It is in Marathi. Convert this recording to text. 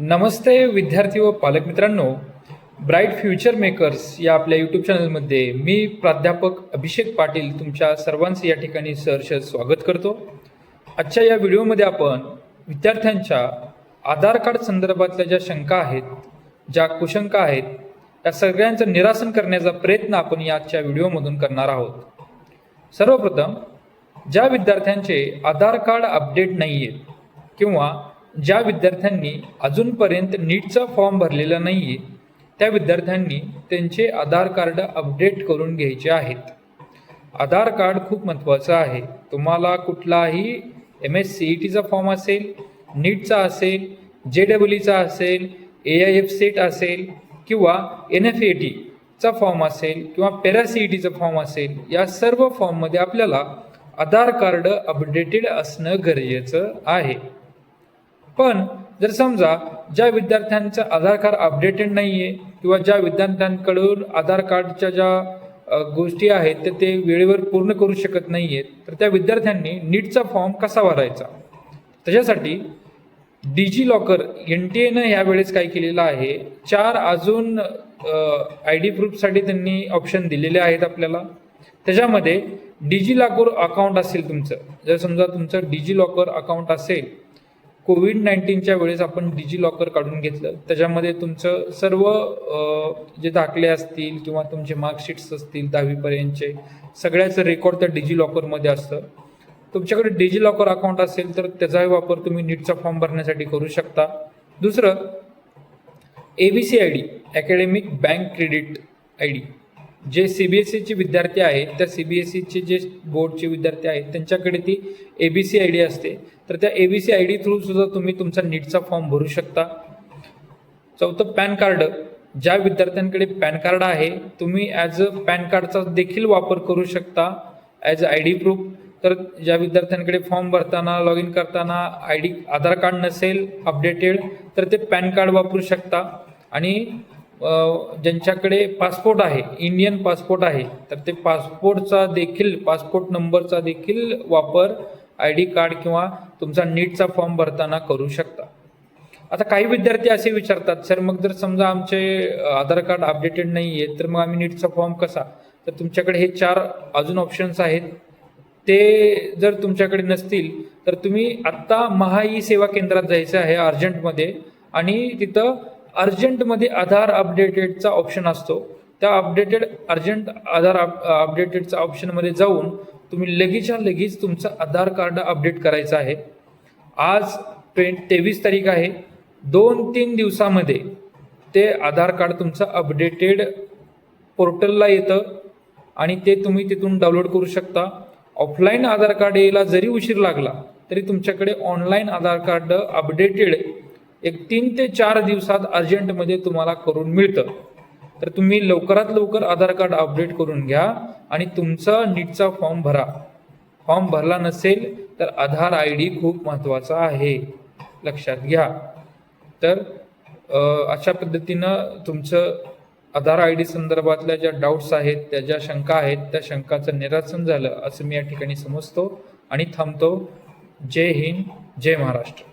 नमस्ते विद्यार्थी व पालक मित्रांनो. ब्राईट फ्युचर मेकर्स या आपल्या यूट्यूब चॅनलमध्ये मी प्राध्यापक अभिषेक पाटील तुमच्या सर्वांचं या ठिकाणी सहर्ष स्वागत करतो. आजच्या या व्हिडिओमध्ये आपण विद्यार्थ्यांच्या आधार कार्ड संदर्भातल्या ज्या शंका आहेत ज्या कुशंका आहेत या सगळ्यांचं निरासन करण्याचा प्रयत्न आपण या आजच्या व्हिडिओमधून करणार आहोत. सर्वप्रथम ज्या विद्यार्थ्यांचे आधार कार्ड अपडेट नाही आहेत किंवा ज्या विद्यार्थ्यांनी अजूनपर्यंत नीटचा फॉर्म भरलेला नाही आहे त्या विद्यार्थ्यांनी त्यांचे आधार कार्ड अपडेट करून घ्यायचे आहेत. आधार कार्ड खूप महत्त्वाचं आहे. तुम्हाला कुठलाही एम एस सी ई टीचा फॉर्म असेल नीटचा असेल जे डबल ईचा असेल ए आय एफ सेट असेल किंवा एन एफ ए टीचा फॉर्म असेल किंवा पॅरा सी ई टीचा फॉर्म असेल या सर्व फॉर्ममध्ये आपल्याला आधार कार्ड अपडेटेड असणं गरजेचं आहे. पण जर समजा ज्या विद्यार्थ्यांचं आधार कार्ड अपडेटेड नाही आहे किंवा ज्या विद्यार्थ्यांकडून आधार कार्डच्या ज्या गोष्टी आहेत तर ते वेळेवर पूर्ण करू शकत नाही आहेत तर त्या विद्यार्थ्यांनी नीटचा फॉर्म कसा भरायचा? त्याच्यासाठी डिजी लॉकर एन टी एनं यावेळेस काय केलेलं आहे चार अजून आय डी प्रूफसाठी त्यांनी ऑप्शन दिलेले आहेत आपल्याला. त्याच्यामध्ये डिजी लॉकर अकाउंट असेल तुमचं जर समजा तुमचं डिजी लॉकर अकाउंट असेल कोविड नाईन्टीनच्या वेळेस आपण डिजी लॉकर काढून घेतलं. त्याच्यामध्ये तुमचं सर्व जे दाखले असतील किंवा तुमचे मार्कशीट्स असतील दहावीपर्यंतचे सगळ्याचं रेकॉर्ड त्या डिजी लॉकरमध्ये असतं. तुमच्याकडे डिजी लॉकर अकाउंट असेल तर त्याचाही वापर तुम्ही नीटचा फॉर्म भरण्यासाठी करू शकता. दुसरं A B C I D academic bank credit I D J C B S सीचे विद्यार्थी आहेत त्या सी बी एस सीचे जे बोर्डचे विद्यार्थी आहेत त्यांच्याकडे ती A B C I D असते. तर त्या A B C I D थ्रूसुद्धा तुम्ही तुमचा नीटचा फॉर्म भरू शकता. चौथं पॅन कार्ड. ज्या विद्यार्थ्यांकडे पॅन कार्ड आहे तुम्ही ॲज अ पॅन कार्डचा देखील वापर करू शकता ॲज आय डी प्रूफ तर ज्या विद्यार्थ्यांकडे फॉर्म भरताना लॉग इन करताना आय डी आधार कार्ड नसेल अपडेटेड तर ते पॅन कार्ड वापरू शकता. आणि ज्यांच्याकडे पासपोर्ट आहे इंडियन पासपोर्ट आहे तर ते पासपोर्टचा देखील पासपोर्ट नंबरचा देखील वापर आय डी कार्ड किंवा तुमचा नीटचा फॉर्म भरताना करू शकता. आता काही विद्यार्थी असे विचारतात सर मग जर समजा आमचे आधार कार्ड अपडेटेड नाही आहे तर मग आम्ही नीटचा फॉर्म कसा? तर तुमच्याकडे हे चार अजून ऑप्शन्स आहेत. ते जर तुमच्याकडे नसतील तर तुम्ही आत्ता महा ई सेवा केंद्रात जायचं आहे अर्जंटमध्ये आणि तिथं अर्जंटमध्ये आधार अपडेटेडचा ऑप्शन असतो. त्या अपडेटेड अर्जंट आधार अप अपडेटेडचा ऑप्शनमध्ये जाऊन तुम्ही लगेचच्या लगेच तुमचं आधार कार्ड अपडेट करायचं आहे. आज ट्वें तेवीस तारीख आहे. दोन तीन दिवसामध्ये ते आधार कार्ड तुमचं अपडेटेड पोर्टलला येतं आणि ते तुम्ही तिथून डाउनलोड करू शकता. ऑफलाईन आधार कार्ड यायला जरी उशीर लागला तरी तुमच्याकडे ऑनलाईन आधार कार्ड अपडेटेड एक तीन ते चार दिवसात अर्जंटमध्ये तुम्हाला करून मिळतं. तर तुम्ही लवकरात लवकर आधार कार्ड अपडेट करून घ्या आणि तुमचा नीटचा फॉर्म भरा. फॉर्म भरला नसेल तर आधार आय डी खूप महत्त्वाचा आहे. लक्षात घ्या. तर अशा पद्धतीनं तुमचं आधार आय डी संदर्भातल्या ज्या डाऊट्स आहेत त्या ज्या शंका आहेत त्या शंकाचं निरासन झालं असं मी या ठिकाणी समजतो आणि थांबतो. जय हिंद जय महाराष्ट्र.